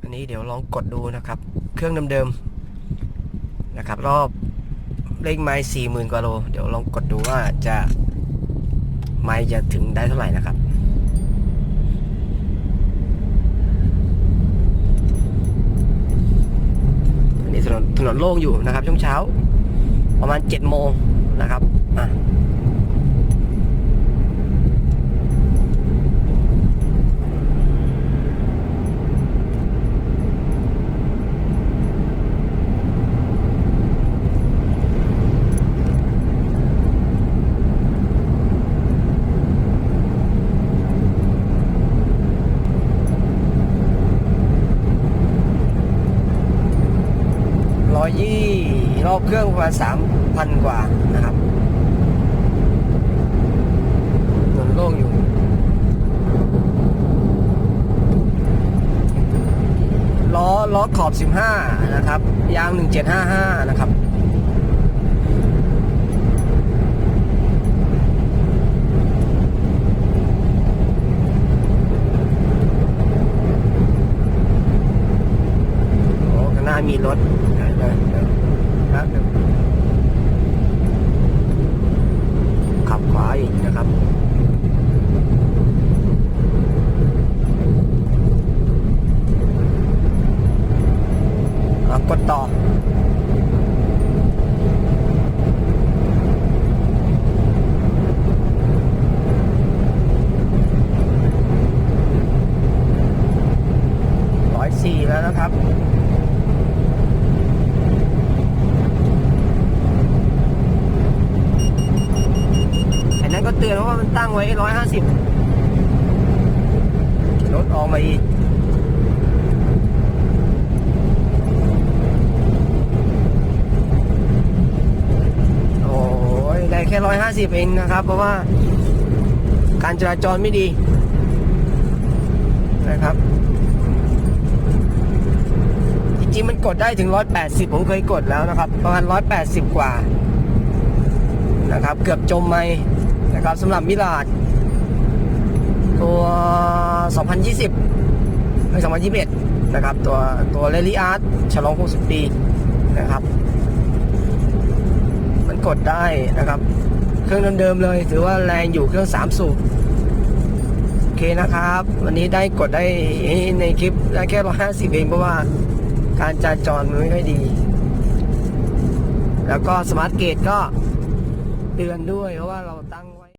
อันนี้เดี๋ยวลองกดดูนะครับ เครื่องเดิมๆนะครับ รอบเลขไม้สี่หมื่นกว่าโล เดี๋ยวลองกดดูว่าจะไม้จะถึงได้เท่าไหร่นะครับอันนี้ถนนถนนโล่งอยู่นะครับช่วงเช้า ประมาณเจ็ดโมงนะครับอะ ยยี่รอบเครื่องประมาณสามพันกว่านะครับถนนโล่งอยู่ ล้อล้อขอบ 15 นะครับ ยาง 1755 นะครับโอ้ข้างหน้ามีรถ เดี๋ยวเดี๋ยวเดี๋ยวครับเดี๋ยวขับขวาอีกนะครับอะกดต่อร้อยสี่แล้วนะครับ อันนั้นเตือนว่ามันตั้งไว้ร้อยห้าสิบรถออกมาอีกโอ้ยได้แค่ร้อยห้าสิบเองนะครับ เพราะว่า การจราจรไม่ดี นะครับ จริงๆมันกดได้ถึง180ผมเคยกดแล้วนะครับ ประมาณ180กว่านะครับ เกือบจมไหม นะครับสำหรับมิลาดตัว 2020ไม่2021 นะครับ ตัวตัวเรลิอาร์ตฉลอง 60 ปีนะครับ มันกดได้นะครับ เครื่องเดิมๆเลย ถือว่าแรงอยู่เครื่อง 3 สูบโอเคนะครับ วันนี้ได้กดได้ในคลิปได้แค่ร้อยห้าสิบเองเพราะว่าการจราจรมันไม่ค่อยดี แล้วก็สมาร์ทเกตก็เตือนด้วยเพราะว่าเราตั้ง